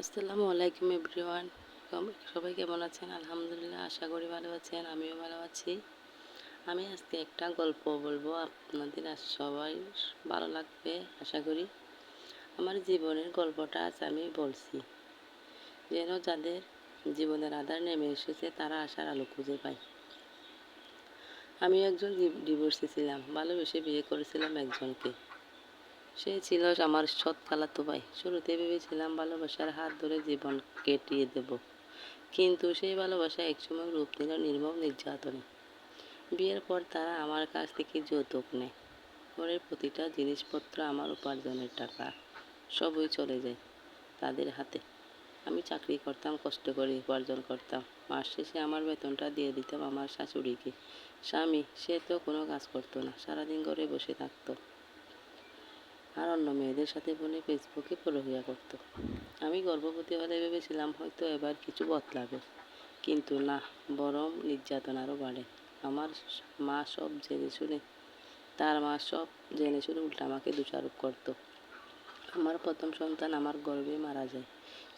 আসসালামু আলাইকুম এভরিওয়ান। সবাই কেমন আছেন? আলহামদুলিল্লাহ, আশা করি ভালো আছেন, আমিও ভালো আছি। আমি আজকে একটা গল্প বলব, আপনাদের আজ সবাই ভালো লাগবে, আশা করি। আমার জীবনের গল্পটা আজ আমি বলছি। যেন যাদের জীবনের আধার নেমে এসেছে, তারা আশার আলো খুঁজে পায়। আমি একজন ডিভোর্সে ছিলাম, ভালোবেসে বিয়ে করেছিলাম একজনকে। সে ছিল আমার সৎ খালাতো ভাই। শুরুতে ভেবেছিলাম ভালোবাসার হাত ধরে জীবন কেটিয়ে দেব। কিন্তু সেই ভালোবাসা একসময় রূপ নিল নির্মম নির্যাতনে। বিয়ের পর তারা আমার কাছ থেকে যৌতুক নেয়। ঘরের প্রতিটা জিনিসপত্র আমার উপার্জনের টাকা, সবই চলে যায় তাদের হাতে। আমি চাকরি করতাম, কষ্ট করে উপার্জন করতাম। মাস শেষে আমার বেতনটা দিয়ে দিতাম আমার শাশুড়িকে। স্বামী, সে তো কোনো কাজ করতো না, সারাদিন ঘরে বসে থাকতো। আর অন্য মেয়েদের সাথে বলে ফেসবুকে হইয়া করতো। আমি গর্ভবতী হলে ভেবেছিলাম হয়তো এবার কিছু বদলাবে। কিন্তু না, বরং নির্যাতন আরও বাড়ে। আমার মা সব জেনে শুনে, তার মা সব জেনে শুনে উল্টা আমাকে দোষারোপ করত। আমার প্রথম সন্তান আমার গর্ভে মারা যায়।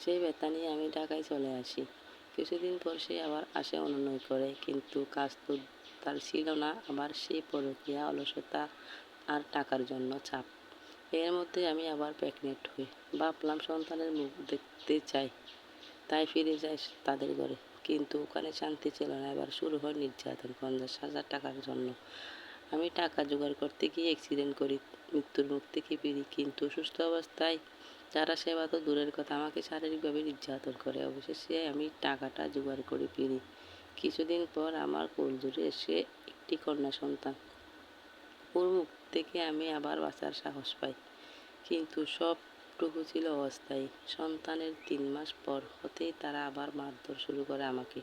সেই ব্যথা নিয়ে আমি ঢাকায় চলে আসি। কিছুদিন পর সে আবার আসে অনুনয় করে, কিন্তু কাজ তো তার ছিল না। আবার সেই পরকিয়া অলসতা আর টাকার জন্য চাপ। এর মধ্যে আমি আবার প্রেগনেন্ট হই। ভাবলাম সন্তানের মুখ দেখতে চাই, তাই ফিরে যাই তাদের ঘরে। কিন্তু ওখানে শান্তি ছিল না, এবার শুরু হয় নির্যাতন, পঞ্চাশ হাজার টাকার জন্য। আমি টাকা জোগাড় করতে গিয়ে অ্যাক্সিডেন্ট করি, মৃত্যুর মুখ থেকে ফিরি। কিন্তু সুস্থ অবস্থায় যারা সেবা তো দূরের কথা, আমাকে শারীরিকভাবে নির্যাতন করে। অবশেষে আমি টাকাটা জোগাড় করে ফিরি। কিছুদিন পর আমার কোল এসে একটি কন্যা সন্তান। ওর মুখ থেকে আমি আবার বাঁচার সাহস পাই। কিন্তু সবটুকু ছিল অস্থায়ী। সন্তানের তিন মাস পর হতেই তারা আবার মারধর শুরু করে আমাকে।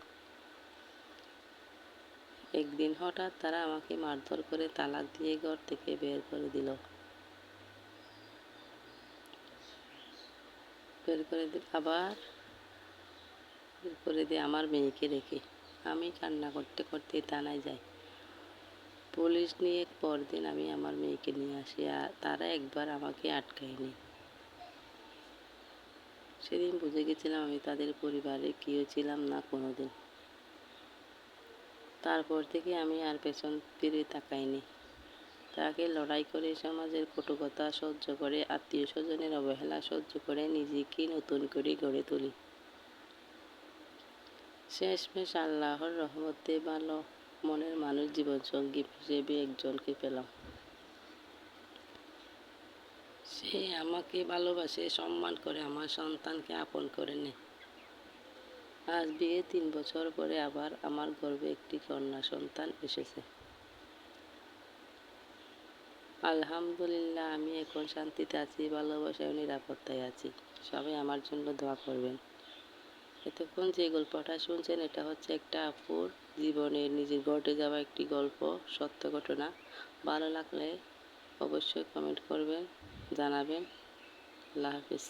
একদিন হঠাৎ তারা আমাকে মারধর করে তালাক দিয়ে ঘর থেকে বের করে দিল। বের করে দিল, আবার বের করে দিয়ে আমার মেয়েকে রেখে। আমি কান্না করতে করতে থানায় যাই। পুলিশ নিয়ে পরদিন আমি আমার মেয়েকে নিয়ে আসি আর তারা একবার আমাকে আটকায়নি। সেদিন বুঝে গেছিলাম আমি তাদের পরিবারে কেউ ছিলাম না কোনো দিন তারপর থেকে আমি আর পেছন ফিরে তাকাইনি। তাকে লড়াই করে সমাজের কটুকতা সহ্য করে, আত্মীয় স্বজনের অবহেলা সহ্য করে নিজেকে নতুন করে গড়ে তুলি। শেষমেশ আল্লাহর রহমতে ভালো মনের মানুষ জীবনসঙ্গী হিসেবে একজনকে পেলাম। সে আমাকে ভালোবাসে, সম্মান করে, আমার সন্তানকে আপন করে নেয় আজ বিয়ে তিন বছর পরে আবার আমার গর্বে একটি কন্যা সন্তান এসেছে। আলহামদুলিল্লাহ, আমি এখন শান্তিতে আছি, ভালোবাসায় নিরাপত্তায় আছি। সবাই আমার জন্য দোয়া করবেন। এতক্ষণ যে গল্পটা শুনছেন, এটা হচ্ছে একটা আপুর জীবনের নিজের ঘটে যাওয়া একটি গল্প, সত্য ঘটনা। ভালো লাগলে অবশ্যই কমেন্ট করবেন, জানাবেন। আল্লাহ হাফিজ।